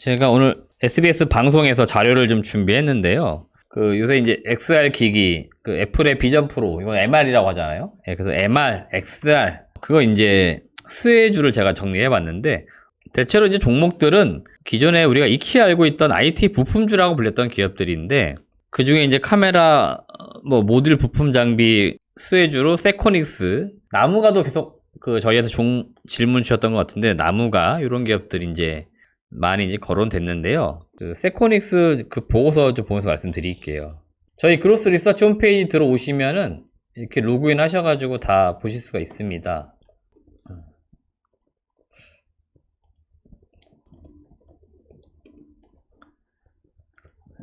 제가 오늘 SBS 방송에서 자료를 좀 준비했는데요. 그 요새 이제 XR 기기, 그 애플의 비전 프로, 이건 MR이라고 하잖아요. 예, 그래서 MR, XR, 그거 이제 수혜주를 제가 정리해 봤는데, 대체로 이제 종목들은 기존에 우리가 익히 알고 있던 IT 부품주라고 불렸던 기업들인데, 그 중에 이제 카메라, 어, 뭐, 모듈 부품 장비 수혜주로 세코닉스, 나무가도 계속 그 저희한테 종, 질문 주셨던 것 같은데, 나무가, 이런 기업들이 이제 많이 이제 거론됐는데요. 그 세코닉스 그 보고서 좀 보면서 말씀드릴게요. 저희 그로스 리서치 홈페이지 들어오시면은 이렇게 로그인 하셔가지고 다 보실 수가 있습니다.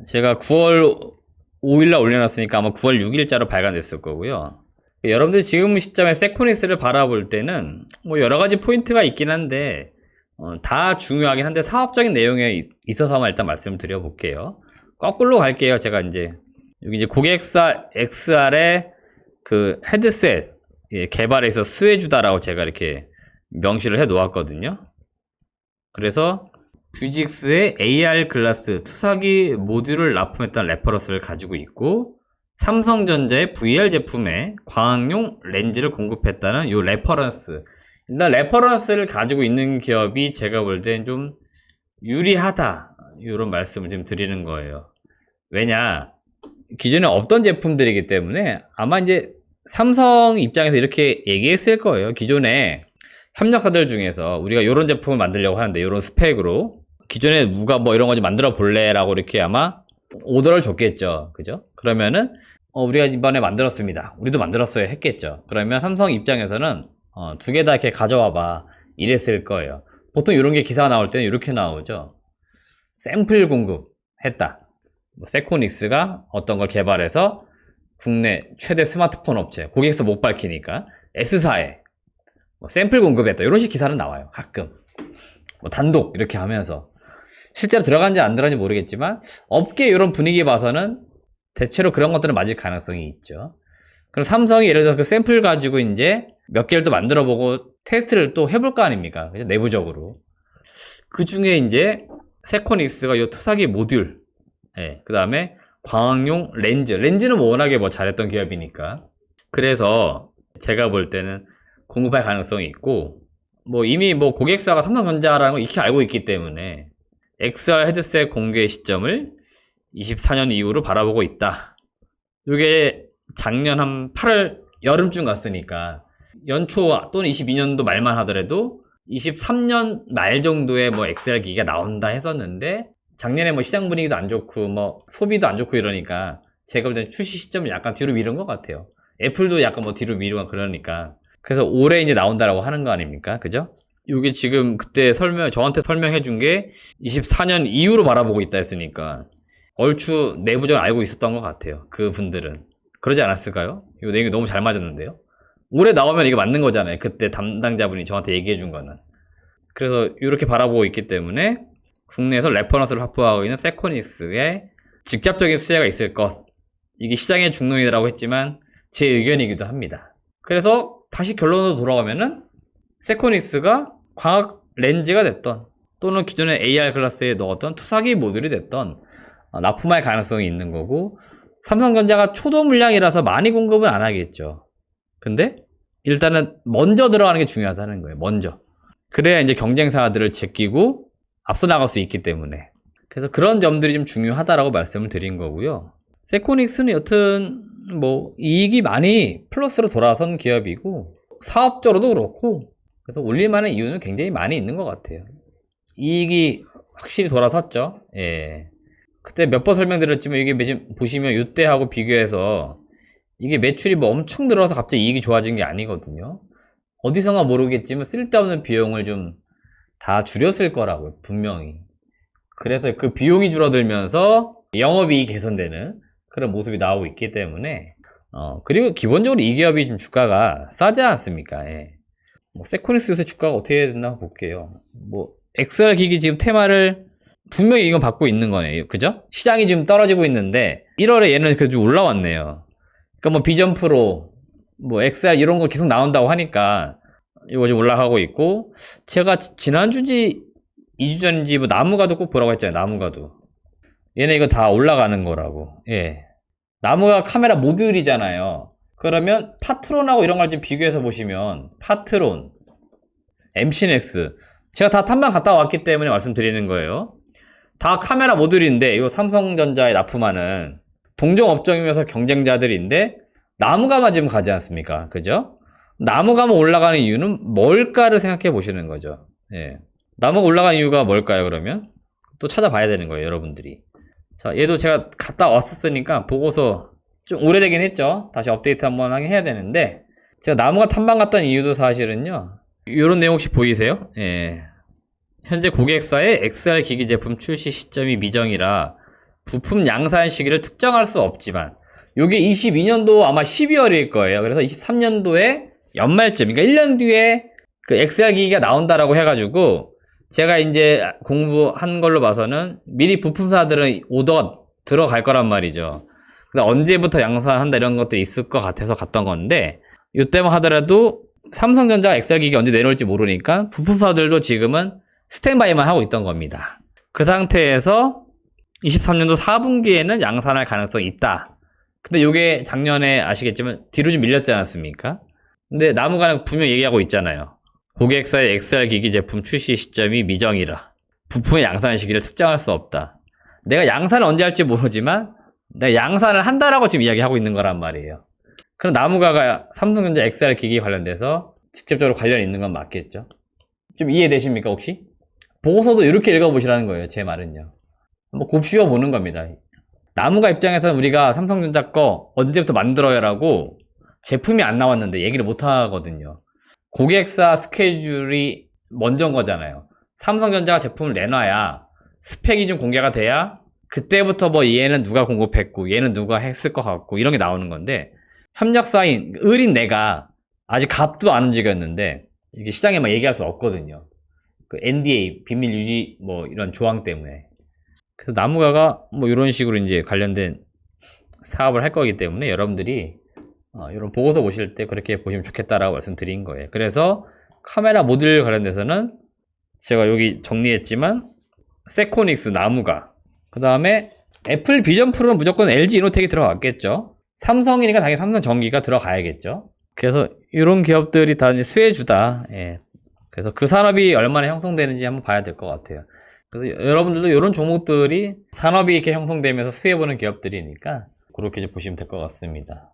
제가 9월 5일날 올려놨으니까 아마 9월 6일자로 발간됐을 거고요. 여러분들 지금 시점에 세코닉스를 바라볼 때는 뭐 여러 가지 포인트가 있긴 한데 어, 다 중요하긴 한데 사업적인 내용에 있어서만 일단 말씀을 드려볼게요. 거꾸로 갈게요. 제가 이제 여기 이제 고객사 XR의 그 헤드셋 예, 개발에서 수혜주다라고 제가 이렇게 명시를 해 놓았거든요. 그래서 뷰직스의 AR 글라스 투사기 모듈을 납품했던 레퍼런스를 가지고 있고 삼성전자의 VR 제품에 광학용 렌즈를 공급했다는 이 레퍼런스 일단 레퍼런스를 가지고 있는 기업이 제가 볼 땐 좀 유리하다 이런 말씀을 지금 드리는 거예요. 왜냐 기존에 없던 제품들이기 때문에 아마 이제 삼성 입장에서 이렇게 얘기했을 거예요. 기존에 협력사들 중에서 우리가 이런 제품을 만들려고 하는데 이런 스펙으로 기존에 누가 뭐 이런 거 좀 만들어 볼래 라고 이렇게 아마 오더를 줬겠죠. 그죠? 그러면은 어, 우리가 이번에 만들었습니다. 우리도 만들었어요 했겠죠. 그러면 삼성 입장에서는 어, 두 개 다 이렇게 가져와 봐. 이랬을 거예요. 보통 이런 게 기사가 나올 때는 이렇게 나오죠. 샘플 공급했다. 뭐 세코닉스가 어떤 걸 개발해서 국내 최대 스마트폰 업체 고객사 못 밝히니까 S사에 뭐 샘플 공급했다. 이런 식 기사는 나와요 가끔. 뭐 단독 이렇게 하면서. 실제로 들어간지 안 들어간지 모르겠지만 업계 이런 분위기 봐서는 대체로 그런 것들은 맞을 가능성이 있죠. 그럼 삼성이 예를 들어서 그 샘플 가지고 이제 몇 개를 또 만들어 보고 테스트를 또 해볼 거 아닙니까? 내부적으로 그 중에 이제 세코닉스가 이 투사기 모듈 예, 그 다음에 광학용 렌즈 렌즈는 뭐 워낙에 뭐 잘했던 기업이니까 그래서 제가 볼 때는 공급할 가능성이 있고 뭐 이미 뭐 고객사가 삼성전자라는 걸 익히 알고 있기 때문에 XR 헤드셋 공개 시점을 24년 이후로 바라보고 있다. 이게 작년 한 8월 여름쯤 갔으니까 연초 또는 22년도 말만 하더라도 23년 말 정도에 뭐 XR 기기가 나온다 했었는데 작년에 뭐 시장 분위기도 안 좋고 뭐 소비도 안 좋고 이러니까 제가 볼 때는 출시 시점을 약간 뒤로 미룬 것 같아요. 애플도 약간 뭐 뒤로 미루고 그러니까 그래서 올해 이제 나온다라고 하는 거 아닙니까? 그죠? 이게 지금 그때 설명 저한테 설명해 준 게 24년 이후로 바라보고 있다 했으니까 얼추 내부적으로 알고 있었던 것 같아요. 그 분들은 그러지 않았을까요? 이거 내용이 너무 잘 맞았는데요. 올해 나오면 이게 맞는 거잖아요. 그때 담당자분이 저한테 얘기해 준 거는. 그래서 이렇게 바라보고 있기 때문에 국내에서 레퍼런스를 확보하고 있는 세코닉스에 직접적인 수혜가 있을 것. 이게 시장의 중론이라고 했지만 제 의견이기도 합니다. 그래서 다시 결론으로 돌아오면은 세코닉스가 광학 렌즈가 됐던 또는 기존의 AR 글라스에 넣었던 투사기 모듈이 됐던 어, 납품할 가능성이 있는 거고 삼성전자가 초도 물량이라서 많이 공급은 안 하겠죠. 근데 일단은 먼저 들어가는 게 중요하다는 거예요. 먼저. 그래야 이제 경쟁사들을 제끼고 앞서 나갈 수 있기 때문에. 그래서 그런 점들이 좀 중요하다라고 말씀을 드린 거고요. 세코닉스는 여튼 뭐 이익이 많이 플러스로 돌아선 기업이고 사업적으로도 그렇고 그래서 올릴만한 이유는 굉장히 많이 있는 것 같아요. 이익이 확실히 돌아섰죠. 예. 그때 몇 번 설명드렸지만 이게 지금 보시면 이때하고 비교해서 이게 매출이 뭐 엄청 들어서 갑자기 이익이 좋아진 게 아니거든요. 어디선가 모르겠지만 쓸데없는 비용을 좀 다 줄였을 거라고요. 분명히. 그래서 그 비용이 줄어들면서 영업이익이 개선되는 그런 모습이 나오고 있기 때문에 어 그리고 기본적으로 이 기업이 지금 주가가 싸지 않습니까? 예. 뭐 세코닉스 요새 주가가 어떻게 해야 되나 볼게요. 뭐 XR 기기 지금 테마를 분명히 이건 받고 있는 거네요. 그죠? 시장이 지금 떨어지고 있는데 1월에 얘는 그래도 좀 올라왔네요. 그러니까 뭐 비전 프로, 뭐 XR 이런 거 계속 나온다고 하니까 이거 좀 올라가고 있고 제가 지- 지난주지 2주 전인지 뭐 나무가도 꼭 보라고 했잖아요. 나무가도. 얘네 이거 다 올라가는 거라고. 예. 나무가 카메라 모듈이잖아요. 그러면 파트론하고 이런 걸 좀 비교해서 보시면 파트론, MCNX 제가 다 탐방 갔다 왔기 때문에 말씀드리는 거예요. 다 카메라 모듈인데 이 삼성전자에 납품하는 동종 업종이면서 경쟁자들인데 나무가만 지금 가지 않습니까? 그죠? 나무가만 올라가는 이유는 뭘까를 생각해 보시는 거죠. 예. 나무가 올라가는 이유가 뭘까요, 그러면? 또 찾아봐야 되는 거예요, 여러분들이. 자, 얘도 제가 갔다 왔었으니까 보고서 좀 오래되긴 했죠. 다시 업데이트 한번 하긴 해야 되는데, 제가 나무가 탐방 갔던 이유도 사실은요, 이런 내용 혹시 보이세요? 예. 현재 고객사의 XR 기기 제품 출시 시점이 미정이라 부품 양산 시기를 특정할 수 없지만, 요게 22년도 아마 12월일 거예요. 그래서 23년도에 연말쯤, 그러니까 1년 뒤에 그 XR 기기가 나온다라고 해가지고, 제가 이제 공부한 걸로 봐서는 미리 부품사들은 오더가 들어갈 거란 말이죠. 근데 언제부터 양산한다 이런 것들이 있을 것 같아서 갔던 건데, 이때만 하더라도 삼성전자 XR 기기 언제 내려올지 모르니까 부품사들도 지금은 스탠바이만 하고 있던 겁니다. 그 상태에서 23년도 4분기에는 양산할 가능성이 있다. 근데 이게 작년에 아시겠지만 뒤로 좀 밀렸지 않았습니까? 근데 나무가는 분명히 얘기하고 있잖아요. 고객사의 XR 기기 제품 출시 시점이 미정이라 부품의 양산 시기를 특정할 수 없다. 내가 양산을 언제 할지 모르지만 내가 양산을 한다라고 지금 이야기하고 있는 거란 말이에요. 그럼 나무가가 삼성전자 XR 기기 관련돼서 직접적으로 관련 있는 건 맞겠죠? 좀 이해되십니까 혹시? 보고서도 이렇게 읽어보시라는 거예요. 제 말은요. 한번 곱씹어 보는 겁니다. 나무가 입장에서는 우리가 삼성전자 거 언제부터 만들어요라고 제품이 안 나왔는데 얘기를 못 하거든요. 고객사 스케줄이 먼저인 거잖아요. 삼성전자가 제품을 내놔야 스펙이 좀 공개가 돼야 그때부터 뭐 얘는 누가 공급했고 얘는 누가 했을 것 같고 이런 게 나오는 건데 협력사인 을인 내가 아직 값도 안 움직였는데 이게 시장에 막 얘기할 수 없거든요. 그 NDA 비밀 유지 뭐 이런 조항 때문에 그래서 나무가가 뭐 이런 식으로 이제 관련된 사업을 할 거기 때문에 여러분들이 어, 이런 보고서 보실 때 그렇게 보시면 좋겠다라고 말씀드린 거예요. 그래서 카메라 모듈 관련돼서는 제가 여기 정리했지만 세코닉스 나무가 그 다음에 애플 비전 프로는 무조건 LG 이노텍이 들어갔겠죠. 삼성이니까 당연히 삼성 전기가 들어가야겠죠. 그래서 이런 기업들이 다 수혜주다. 예. 그래서 그 산업이 얼마나 형성되는지 한번 봐야 될 것 같아요. 그래서 여러분들도 이런 종목들이 산업이 이렇게 형성되면서 수혜보는 기업들이니까 그렇게 이제 보시면 될 것 같습니다.